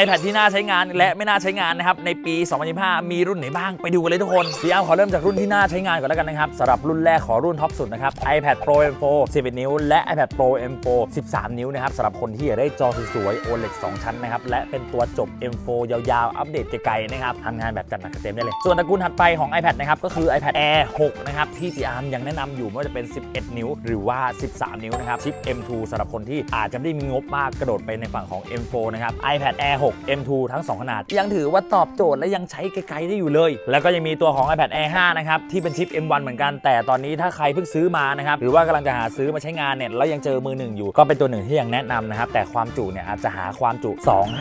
iPad ที่น่าใช้งานและไม่น่าใช้งานนะครับในปี 2025 มีรุ่นไหนบ้างไปดูกันเลยทุกคนพี่อาขอเริ่มจากรุ่นที่น่าใช้งานก่อนแล้วกันนะครับสำหรับรุ่นแรกขอรุ่นท็อปสุดนะครับ iPad Pro M4 11 นิ้ว และ iPad Pro M4 13 นิ้วนะครับสำหรับคนที่อยากได้จอสวยๆ OLED 2 ชั้นนะครับและเป็นตัวจบ M4 ยาวๆ อัปเดตไกลๆนะครับทำงานแบบจัดหนักเต็มได้เลย ส่วนตระกูลถัดไปของ iPad นะครับก็คือ iPad Air 6 นะครับที่พี่อาร์มยังแนะนำอยู่ไม่ว่าจะเป็น 11 นิ้ว หรือว่า 13 นิ้วนะครับชิป M2 สำหรับคนที่อาจจะไม่ได้มีงบมากกระโดดไปในฝั่งของ M4 นะครับ iPad Air 6 M2 ทั้ง 2 ขนาด ยังถือว่าตอบโจทย์และยังใช้ไกลๆได้อยู่เลย แล้วก็ยังมีตัวของ iPad Air 5 นะครับ ที่เป็นชิป M1 เหมือนกัน แต่ตอนนี้ถ้าใครเพิ่งซื้อมานะครับ หรือว่ากำลังจะหาซื้อมาใช้งานเนี่ยแล้วยังเจอมือหนึ่งอยู่ ก็เป็นตัวหนึ่งที่ยังแนะนำนะครับ แต่ความจุเนี่ยอาจจะหาความจุ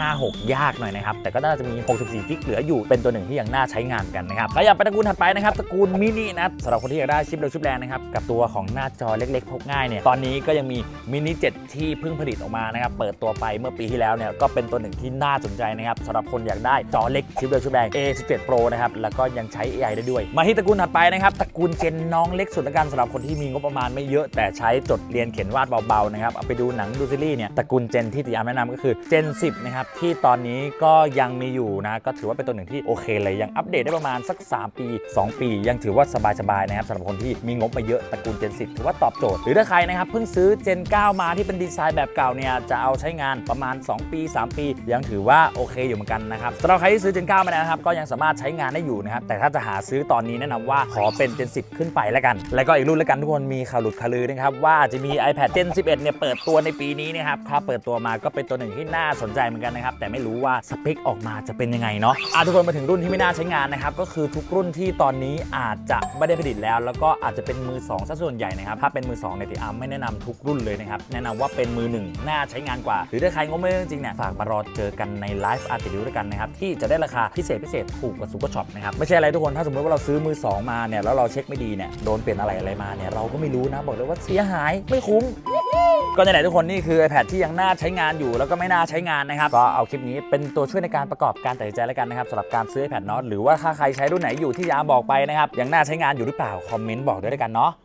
256 ยากหน่อยนะครับ แต่ก็น่าจะมี 64 กิกเหลืออยู่ เป็นตัวหนึ่งที่ยังน่าใช้งานกันนะครับขยับไปตระกูลถัดไปนะครับ ตระกูลมินินะสำหรับคนที่อยากได้ชิปเร็วชิปแรงนะครับ กับตัวของหน้าจอเล็กๆ พกง่ายเนี่ย ตอนนี้ก็ยังมีมินิ7ที่เพิ่งผลิตออกมานะครับ เปิดตัวไปเมื่อปีที่แล้วเนี่ย ก็เป็นตัวหนึ่งที่น่าสนใจนะครับสำหรับคนอยากได้จอเล็กชิปเร็วชิปแรง A17 Pro นะครับแล้วก็ยังใช้ AI ได้ด้วย มาที่ตระกูลถัดไปนะครับตระกูลเจนน้องเล็กสุดละกันสำหรับคนที่มีงบประมาณไม่เยอะแต่ใช้จดเรียนเขียนวาดเบาๆนะครับเอาไปดูหนังดูซีรีส์เนี่ยตระกูลเจนที่ติยามแนะนำก็คือเจน 10 นะครับที่ตอนนี้ก็ยังมีอยู่นะก็ถือว่าเป็นตัวหนึ่งที่โอเคเลยยังอัปเดตได้ประมาณสัก 3 ปี 2 ปี ยังถือว่าสบายๆนะครับสำหรับคนที่มีงบมาเยอะตระกูลเจน 10 ถือว่าตอบโจทย์ หรือถ้าใครนะครับเพิ่งซื้อเจน 9 มาที่เป็นดีไซน์แบบเก่าเนี่ยจะเอาใช้งานประมาณ 2 ปี 3 ปี ยังถือว่าโอเคอยู่เหมือนกันนะครับสำหรับใครที่ซื้อเจน9มาแล้วนะครับก็ยังสามารถใช้งานได้อยู่นะครับแต่ถ้าจะหาซื้อตอนนี้แนะนำว่าขอเป็นเจน10 ขึ้นไปแล้วกัน แล้วก็อีกรุ่นแล้วกันทุกคนมีข่าวหลุดข่าวลือนะครับว่าจะมี iPad Gen 11เนี่ยเปิดตัวในปีนี้นะครับถ้าเปิดตัวมาก็เป็นตัวหนึ่งที่น่าสนใจเหมือนกันนะครับแต่ไม่รู้ว่าสเปคออกมาจะเป็นยังไงเนาะอะทุกคนมาถึงรุ่นที่ไม่น่าใช้งานนะครับก็คือทุกรุ่นที่ตอนนี้อาจจะไม่ได้ผลิตแล้ว แล้วก็อาจจะเป็นมือ2ซะส่วนใหญ่นะครับถ้าเป็นมือ2ในติอาร์มไม่แนะนำทุกรุ่นเลยนะครับแนะนำว่าเป็นมือหนึ่งน่าใช้งานกว่า หรือถ้าใครงบไม่จริงเนี่ยฝากมารอเจอกันในไลฟ์อาร์ติวิวด้วยกันนะครับที่จะได้ราคาพิเศษพิเศษถูกกว่าซูเปอร์ช็อปนะครับไม่ใช่อะไรทุกคนถ้าสมมติว่าเราซื้อมือสองมาเนี่ยแล้วเราเช็คไม่ดีเนี่ยโดนเปลี่ยนอะไรอะไรมาเนี่ยเราก็ไม่รู้นะบอกเลยว่าเสียหายไม่คุ้มก็ในไหนทุกคนนี่คือ iPad ที่ยังน่าใช้งานอยู่ แล้วก็ไม่น่าใช้งานนะครับก็เอาคลิปนี้เป็นตัวช่วยในการประกอบการตัดสินใจแล้วกันนะครับสำหรับการซื้อ iPad เนาะหรือว่าถ้าใครใช้รุ่นไหนอยู่ที่ยาบอกไปนะครับยังน่าใช้งานอยู่หรือเปล่าคอมเมนต์บอกด้วยแล้วกันเนาะ